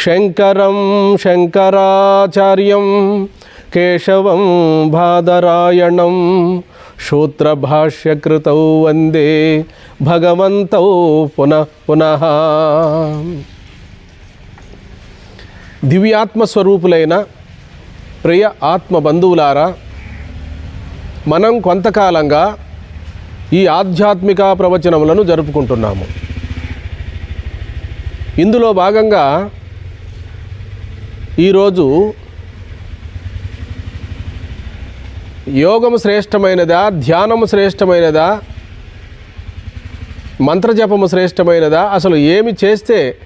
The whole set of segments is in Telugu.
శంకరం శంకరాచార్యం కేశవం బాదరాయణం శూత్రభాష్యకృతౌ వందే భగవంతౌ పునః పునః. దివ్యాత్మస్వరూపులైన ప్రియ ఆత్మ బంధువులారా మనం కొంతకాలంగా ఈ ఆధ్యాత్మిక ప్రవచనములను జరుపుకుంటున్నాము. ఇందులో భాగంగా ఈరోజు యోగము శ్రేష్టమైనదా ధ్యానము శ్రేష్టమైనదా మంత్రజపము శ్రేష్టమైనదా? అసలు ఏమి చేస్తే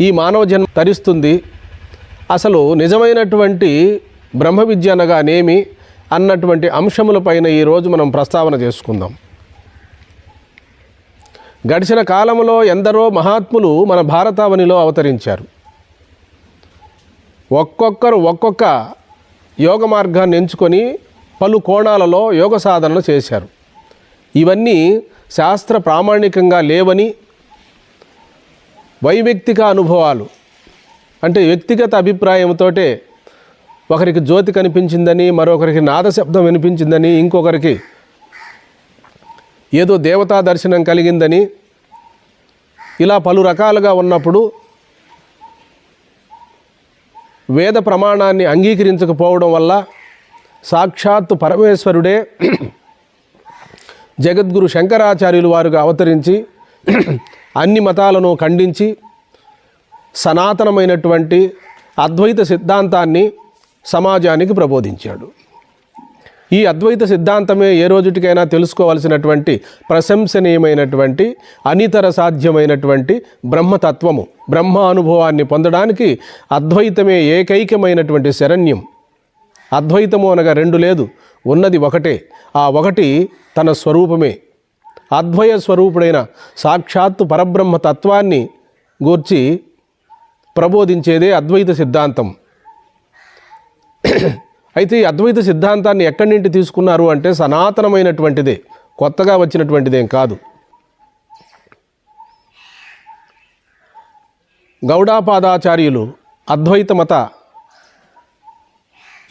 ఈ మానవ జన్మ తరిస్తుంది? అసలు నిజమైనటువంటి బ్రహ్మ విద్య అనగానేమి అన్నటువంటి అంశములపైన ఈరోజు మనం ప్రస్తావన చేసుకుందాం. గడిచిన కాలంలో ఎందరో మహాత్ములు మన భారతావనిలో అవతరించారు. ఒక్కొక్కరు ఒక్కొక్క యోగ మార్గాన్ని ఎంచుకొని పలు కోణాలలో యోగ సాధనలు చేశారు. ఇవన్నీ శాస్త్ర ప్రామాణికంగా లేవని వైవ్యక్తిక అనుభవాలు. అంటే వ్యక్తిగత అభిప్రాయంతోటే ఒకరికి జ్యోతి కనిపించిందని మరొకరికి నాదశబ్దం వినిపించిందని ఇంకొకరికి ఏదో దేవతా దర్శనం కలిగిందని ఇలా పలు రకాలుగా ఉన్నప్పుడు వేద ప్రమాణాన్ని అంగీకరించకపోవడం వల్ల సాక్షాత్తు పరమేశ్వరుడే జగద్గురు శంకరాచార్యులు వారుగా అవతరించి అన్ని మతాలను ఖండించి సనాతనమైనటువంటి అద్వైత సిద్ధాంతాన్ని సమాజానికి ప్రబోధించాడు. ఈ అద్వైత సిద్ధాంతమే ఏ రోజుటికైనా తెలుసుకోవాల్సినటువంటి ప్రశంసనీయమైనటువంటి అనితర సాధ్యమైనటువంటి బ్రహ్మతత్వము బ్రహ్మ అనుభవాన్ని పొందడానికి అద్వైతమే ఏకైకమైనటువంటి శరణ్యం. అద్వైతము అనగా రెండు లేదు ఉన్నది ఒకటే. ఆ ఒకటి తన స్వరూపమే. అద్వయ స్వరూపుడైన సాక్షాత్తు పరబ్రహ్మ తత్వాన్ని గూర్చి ప్రబోధించేదే అద్వైత సిద్ధాంతం. అయితే ఈ అద్వైత సిద్ధాంతాన్ని ఎక్కడి నుండి తీసుకున్నారు అంటే సనాతనమైనటువంటిదే. కొత్తగా వచ్చినటువంటిదేం కాదు. గౌడాపాదాచార్యులు అద్వైత మత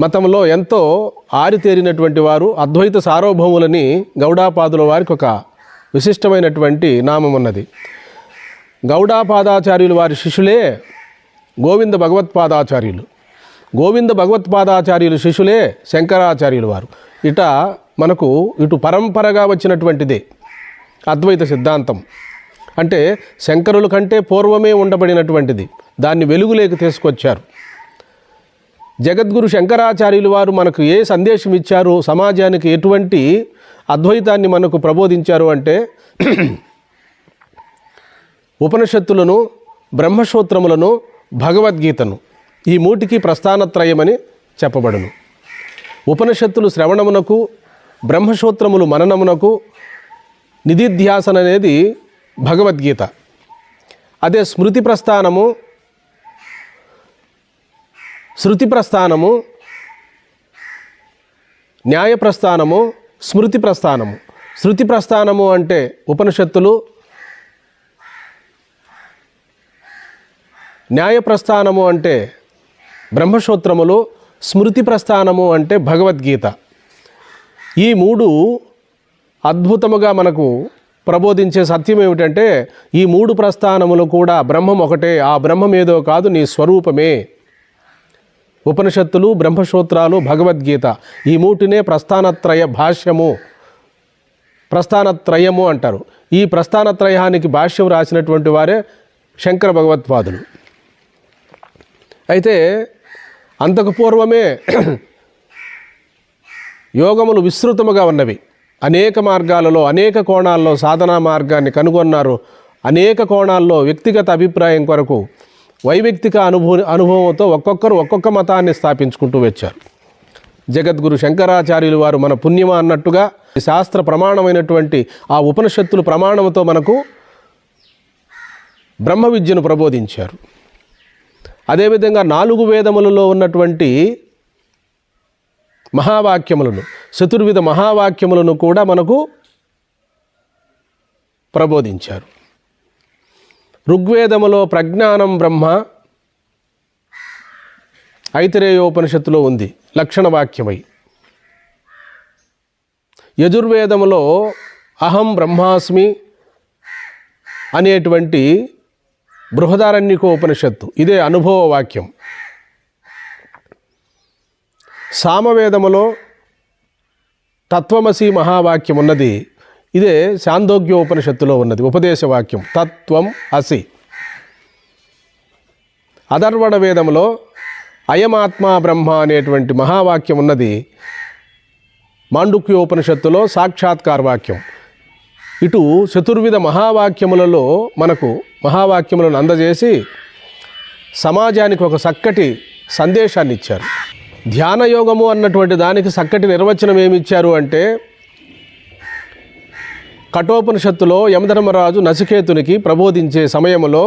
మతంలో ఎంతో ఆరితేరినటువంటి వారు అద్వైత సార్వభౌములని గౌడాపాదుల వారికి ఒక విశిష్టమైనటువంటి నామం ఉన్నది. గౌడాపాదాచార్యులు వారి శిష్యులే గోవింద భగవత్పాదాచార్యులు. గోవింద భగవత్పాదాచార్యులు శిష్యులే శంకరాచార్యులు వారు. ఇట మనకు ఇటు పరంపరగా వచ్చినటువంటిదే అద్వైత సిద్ధాంతం. అంటే శంకరుల కంటే పూర్వమే ఉండబడినటువంటిది. దాన్ని వెలుగులేకి తీసుకొచ్చారు. జగద్గురు శంకరాచార్యులు వారు మనకు ఏ సందేశం ఇచ్చారు? సమాజానికి ఎటువంటి అద్వైతాన్ని మనకు ప్రబోధించారు అంటే ఉపనిషత్తులను బ్రహ్మసూత్రములను భగవద్గీతను. ఈ మూటికి ప్రస్థానత్రయమని చెప్పబడును. ఉపనిషత్తులు శ్రవణమునకు బ్రహ్మసూత్రములు మననమునకు నిధిధ్యాసన అనేది భగవద్గీత. అదే స్మృతి ప్రస్థానము శృతి ప్రస్థానము న్యాయ ప్రస్థానము స్మృతి ప్రస్థానము. శృతి ప్రస్థానము అంటే ఉపనిషత్తులు న్యాయ ప్రస్థానము అంటే బ్రహ్మసూత్రములో స్మృతి ప్రస్థానము అంటే భగవద్గీత. ఈ మూడు అద్భుతముగా మనకు ప్రబోధించే సత్యం ఏమిటంటే ఈ మూడు ప్రస్థానములు కూడా బ్రహ్మం ఒకటే ఆ బ్రహ్మం ఏదో కాదు నీ స్వరూపమే. ఉపనిషత్తులు బ్రహ్మసూత్రాలు భగవద్గీత ఈ మూటినే ప్రస్థానత్రయ భాష్యము. ప్రస్థానత్రయము అంటారు. ఈ ప్రస్థానత్రయానికి భాష్యం రాసినటువంటి వారే శంకర భగవత్పాదులు. అయితే అంతకు పూర్వమే యోగములు విస్తృతముగా ఉన్నవి. అనేక మార్గాలలో అనేక కోణాల్లో సాధనా మార్గాన్ని కనుగొన్నారు. అనేక కోణాల్లో వ్యక్తిగత అభిప్రాయం కొరకు వైయక్తిక అనుభవ అనుభవంతో ఒక్కొక్కరు ఒక్కొక్క మతాన్ని స్థాపించుకుంటూ వచ్చారు. జగద్గురు శంకరాచార్యులు వారు మన పుణ్యమా అన్నట్టుగా శాస్త్ర ప్రమాణమైనటువంటి ఆ ఉపనిషత్తులు ప్రమాణంతో మనకు బ్రహ్మ విద్యను ప్రబోధించారు. అదేవిధంగా నాలుగు వేదములలో ఉన్నటువంటి మహావాక్యములను చతుర్విధ మహావాక్యములను కూడా మనకు ప్రబోధించారు. ఋగ్వేదములో ప్రజ్ఞానం బ్రహ్మ ఐతిరేయోపనిషత్తులో ఉంది లక్షణ వాక్యమై యజుర్వేదములో అహం బ్రహ్మాస్మి అనేటువంటి బృహదారణ్యకోపనిషత్తు. ఇదే అనుభవ వాక్యం సామవేదములో తత్వమసి మహావాక్యం ఉన్నది. ఇదే శాందోగ్యోపనిషత్తులో ఉన్నది. ఉపదేశ వాక్యం తత్వం అసి. అధర్వణ వేదములో అయమాత్మా బ్రహ్మ అనేటువంటి మహావాక్యం ఉన్నది. మాండుక్యోపనిషత్తులో సాక్షాత్కార వాక్యం ఇటు చతుర్విధ మహావాక్యములలో మనకు మహావాక్యములను అందజేసి సమాజానికి ఒక చక్కటి సందేశాన్ని ఇచ్చారు ధ్యాన యోగము అన్నటువంటి దానికి చక్కటి నిర్వచనం ఏమి ఇచ్చారు అంటే కఠోపనిషత్తులో యమధర్మరాజు నచికేతునికి ప్రబోధించే సమయంలో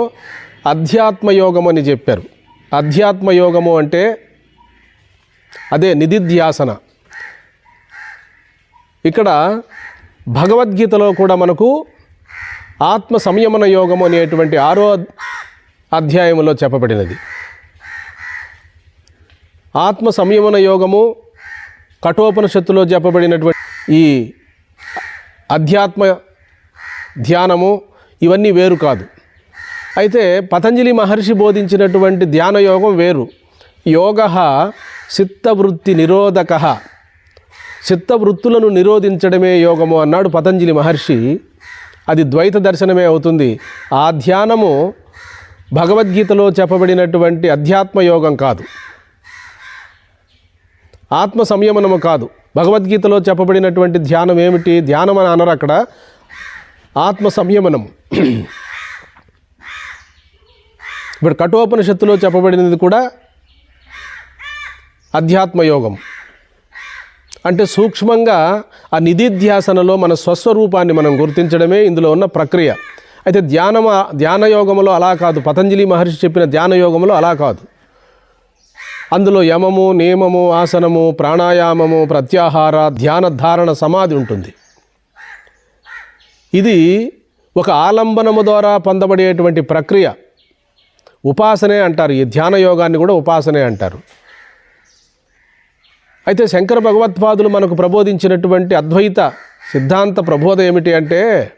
అధ్యాత్మయోగం అని చెప్పారు. అధ్యాత్మయోగము అంటే అదే నిధిధ్యాసన. ఇక్కడ భగవద్గీతలో కూడా మనకు ఆత్మ సంయమన యోగం అనేటువంటి ఆరో అధ్యాయంలో చెప్పబడినది. ఆత్మ సంయమన యోగము కఠోపనిషత్తులో చెప్పబడినటువంటి ఈ అధ్యాత్మ ధ్యానము ఇవన్నీ వేరు కాదు. అయితే పతంజలి మహర్షి బోధించినటువంటి ధ్యాన యోగం వేరు. యోగ చిత్తవృత్తి నిరోధక. చిత్తవృత్తులను నిరోధించడమే యోగము అన్నాడు పతంజలి మహర్షి. అది ద్వైత దర్శనమే అవుతుంది. ఆ ధ్యానము భగవద్గీతలో చెప్పబడినటువంటి అధ్యాత్మ యోగం కాదు. ఆత్మ సంయమనము కాదు. భగవద్గీతలో చెప్పబడినటువంటి ధ్యానం ఏమిటి? ధ్యానం అని అనరు అక్కడ. ఆత్మ సంయమనము. ఇప్పుడు కఠోపనిషత్తులో చెప్పబడినది కూడా అధ్యాత్మ యోగం. అంటే సూక్ష్మంగా ఆ నిధిధ్యాసనలో మన స్వస్వరూపాన్ని మనం గుర్తించడమే ఇందులో ఉన్న ప్రక్రియ. అయితే ధ్యానమ ధ్యానయోగములో అలా కాదు. పతంజలి మహర్షి చెప్పిన ధ్యానయోగములో అలా కాదు. అందులో యమము నియమము ఆసనము ప్రాణాయామము ప్రత్యాహార ధ్యాన ధారణ సమాధి ఉంటుంది. ఇది ఒక ఆలంబనము ద్వారా పొందబడేటువంటి ప్రక్రియ. ఉపాసనే అంటారు. ఈ ధ్యాన యోగాన్ని కూడా ఉపాసనే అంటారు. అయితే శంకర భగవత్పాదులు మనకు ప్రబోధించినటువంటి అద్వైత సిద్ధాంత ప్రబోధ ఏమిటి అంటే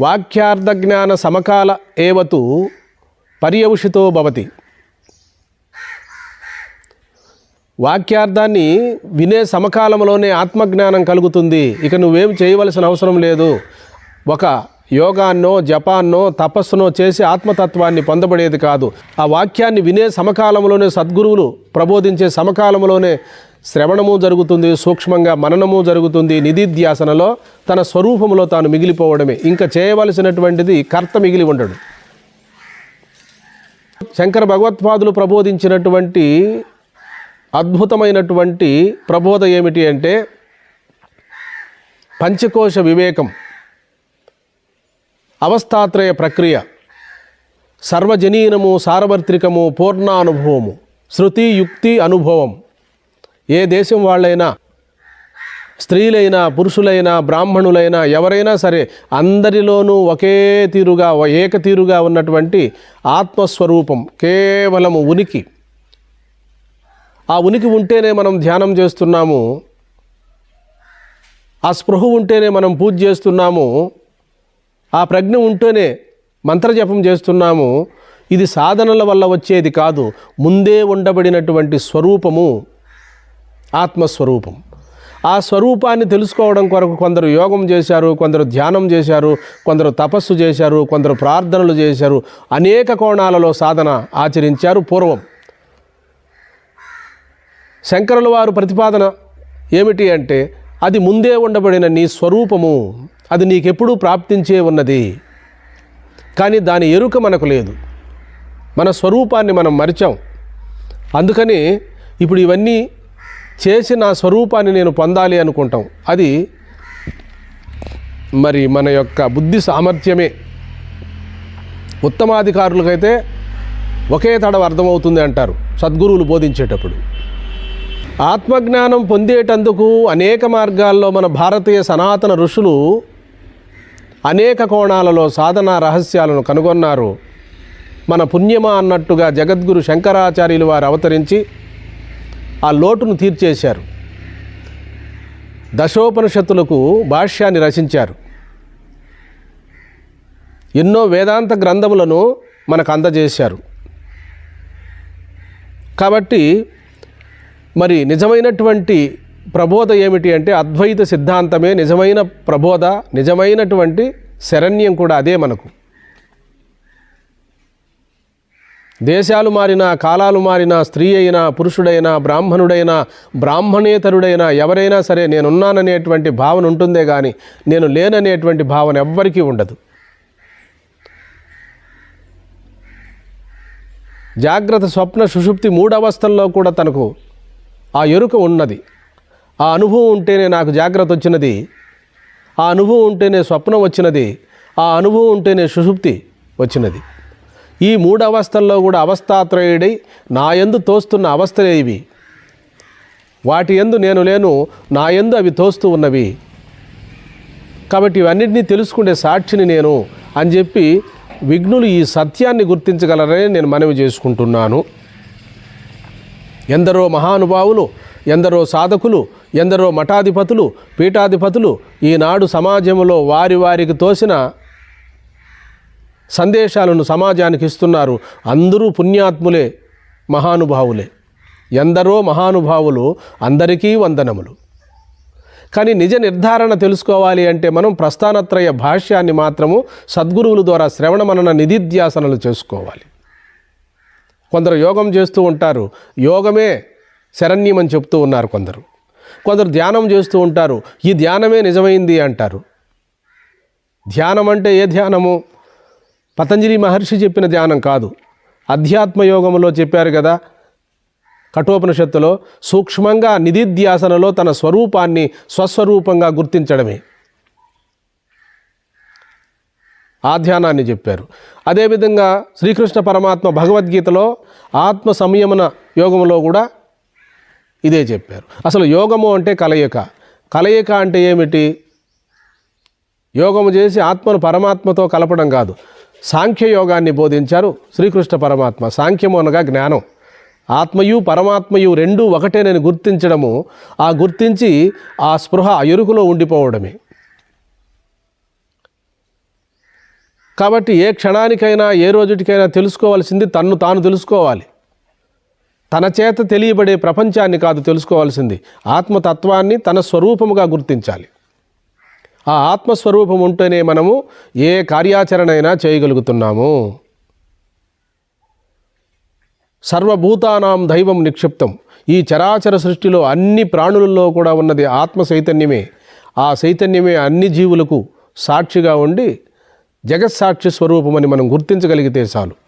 వాక్యార్థ జ్ఞాన సమకాల ఏవతు పర్యవషితో భవతి. వాక్యార్థాన్ని వినే సమకాలంలోనే ఆత్మజ్ఞానం కలుగుతుంది. ఇక నువ్వేం చేయవలసిన అవసరం లేదు. ఒక యోగాన్నో జపాన్నో తపస్సునో చేసి ఆత్మతత్వాన్ని పొందబడేది కాదు. ఆ వాక్యాన్ని వినే సమకాలంలోనే సద్గురువులు ప్రబోధించే సమకాలంలోనే శ్రవణము జరుగుతుంది సూక్ష్మంగా మననము జరుగుతుంది. నిధిధ్యాసనలో తన స్వరూపంలో తాను మిగిలిపోవడమే. ఇంకా చేయవలసినటువంటిది కర్త మిగిలి ఉండడు. శంకర భగవత్పాదులు ప్రబోధించినటువంటి అద్భుతమైనటువంటి ప్రబోధ ఏమిటి అంటే పంచకోశ వివేకం. అవస్థాత్రయ ప్రక్రియ. సర్వజనీనము సార్వత్రికము పూర్ణానుభవము శృతి యుక్తి అనుభవం. ఏ దేశం వాళ్ళైనా స్త్రీలైనా పురుషులైనా బ్రాహ్మణులైనా ఎవరైనా సరే అందరిలోనూ ఒకే తీరుగా ఏకతీరుగా ఉన్నటువంటి ఆత్మస్వరూపం కేవలము ఉనికి. ఆ ఉనికి ఉంటేనే మనం ధ్యానం చేస్తున్నాము. ఆ స్పృహ ఉంటేనే మనం పూజ చేస్తున్నాము. ఆ ప్రజ్ఞ ఉంటేనే మంత్రజపం చేస్తున్నాము. ఇది సాధనల వల్ల వచ్చేది కాదు. ముందే ఉండబడినటువంటి స్వరూపము ఆత్మస్వరూపం. ఆ స్వరూపాన్ని తెలుసుకోవడం కొరకు కొందరు యోగం చేశారు కొందరు ధ్యానం చేశారు కొందరు తపస్సు చేశారు కొందరు ప్రార్థనలు చేశారు. అనేక కోణాలలో సాధన ఆచరించారు పూర్వం. శంకరుల వారు ప్రతిపాదన ఏమిటి అంటే అది ముందే ఉండబడిన నీ స్వరూపము. అది నీకెప్పుడూ ప్రాప్తించే ఉన్నది. కానీ దాని ఎరుక మనకు లేదు. మన స్వరూపాన్ని మనం మరిచాం. అందుకని ఇప్పుడు ఇవన్నీ చేసి నా స్వరూపాన్ని నేను పొందాలి అనుకుంటాం. అది మరి మన యొక్క బుద్ధి సామర్థ్యమే. ఉత్తమాధికారులకైతే ఒకే తడవ అర్థమవుతుంది అంటారు. సద్గురువులు బోధించేటప్పుడు. ఆత్మజ్ఞానం పొందేటందుకు అనేక మార్గాల్లో మన భారతీయ సనాతన ఋషులు అనేక కోణాలలో సాధన రహస్యాలను కనుగొన్నారు. మన పుణ్యమా అన్నట్టుగా జగద్గురు శంకరాచార్యులు వారు అవతరించి ఆ లోటును తీర్చేశారు. దశోపనిషత్తులకు భాష్యాన్ని రచించారు. ఎన్నో వేదాంత గ్రంథములను మనకు అందజేశారు. కాబట్టి మరి నిజమైనటువంటి ప్రబోధ ఏమిటి అంటే అద్వైత సిద్ధాంతమే నిజమైన ప్రబోధ నిజమైనటువంటి శరణ్యం కూడా అదే మనకు. దేశాలు మారినా కాలాలు మారినా స్త్రీ అయినా పురుషుడైనా బ్రాహ్మణుడైనా బ్రాహ్మణేతరుడైనా ఎవరైనా సరే నేనున్నాననేటువంటి భావన ఉంటుందే కానీ నేను లేననేటువంటి భావన ఎవ్వరికీ ఉండదు. జాగ్రత్త స్వప్న సుషుప్తి మూడవస్థల్లో కూడా తనకు ఆ ఎరుక ఉన్నది. ఆ అనుభవం ఉంటేనే నాకు జాగ్రత్త వచ్చినది. ఆ అనుభవం ఉంటేనే స్వప్నం వచ్చినది. ఆ అనుభవం ఉంటేనే సుషుప్తి వచ్చినది. ఈ మూడు అవస్థల్లో కూడా అవస్థాత్రయుడై నా యందు తోస్తున్న అవస్థలే ఇవి. వాటి ఎందు నేను లేను నా యందు అవి తోస్తూ ఉన్నవి. కాబట్టి ఇవన్నింటినీ తెలుసుకునే సాక్షిని నేను అని చెప్పి విఘ్నులు ఈ సత్యాన్ని గుర్తించగలరని నేను మనవి చేసుకుంటున్నాను. ఎందరో మహానుభావులు ఎందరో సాధకులు ఎందరో మఠాధిపతులు పీఠాధిపతులు ఈనాడు సమాజంలో వారి వారికి తోసిన సందేశాలను సమాజానికి ఇస్తున్నారు. అందరూ పుణ్యాత్ములే మహానుభావులే. ఎందరో మహానుభావులు అందరికీ వందనములు. కానీ నిజ నిర్ధారణ తెలుసుకోవాలి అంటే మనం ప్రస్థానత్రయ భాష్యాన్ని మాత్రము సద్గురువుల ద్వారా శ్రవణ మనన నిధిధ్యాసనలు చేసుకోవాలి. కొందరు యోగం చేస్తూ ఉంటారు. యోగమే శరణ్యం అని చెప్తూ ఉన్నారు కొందరు. కొందరు ధ్యానం చేస్తూ ఉంటారు. ఈ ధ్యానమే నిజమైంది అంటారు. ధ్యానం అంటే ఏ ధ్యానము? పతంజలి మహర్షి చెప్పిన ధ్యానం కాదు. అధ్యాత్మ యోగంలో చెప్పారు కదా కఠోపనిషత్తులో సూక్ష్మంగా నిధిధ్యాసనలో తన స్వరూపాన్ని స్వస్వరూపంగా గుర్తించడమే. ఆ ధ్యానాన్ని చెప్పారు. అదేవిధంగా శ్రీకృష్ణ పరమాత్మ భగవద్గీతలో ఆత్మ సంయమన యోగంలో కూడా ఇదే చెప్పారు. అసలు యోగము అంటే కలయిక. కలయిక అంటే ఏమిటి? యోగము చేసి ఆత్మను పరమాత్మతో కలపడం కాదు. సాంఖ్య యోగాన్ని బోధించారు శ్రీకృష్ణ పరమాత్మ. సాంఖ్యము అనగా జ్ఞానం. ఆత్మయు పరమాత్మయు రెండూ ఒకటేనని గుర్తించడము. ఆ గుర్తించి ఆ స్పృహ ఎరుకులో ఉండిపోవడమే. కాబట్టి ఏ క్షణానికైనా ఏ రోజుటికైనా తెలుసుకోవాల్సింది తన్ను తాను తెలుసుకోవాలి. తన చేత తెలియబడే ప్రపంచాన్ని కాదు తెలుసుకోవాల్సింది. ఆత్మతత్వాన్ని తన స్వరూపముగా గుర్తించాలి. ఆ ఆత్మస్వరూపం ఉంటేనే మనము ఏ కార్యాచరణ అయినా చేయగలుగుతున్నాము. సర్వభూతానాం దైవం నిక్షిప్తం. ఈ చరాచర సృష్టిలో అన్ని ప్రాణులలో కూడా ఉన్నది ఆత్మ చైతన్యమే. ఆ చైతన్యమే అన్ని జీవులకు సాక్షిగా ఉండి జగత్సాక్షి స్వరూపమని మనం గుర్తించగలిగితే చాలు.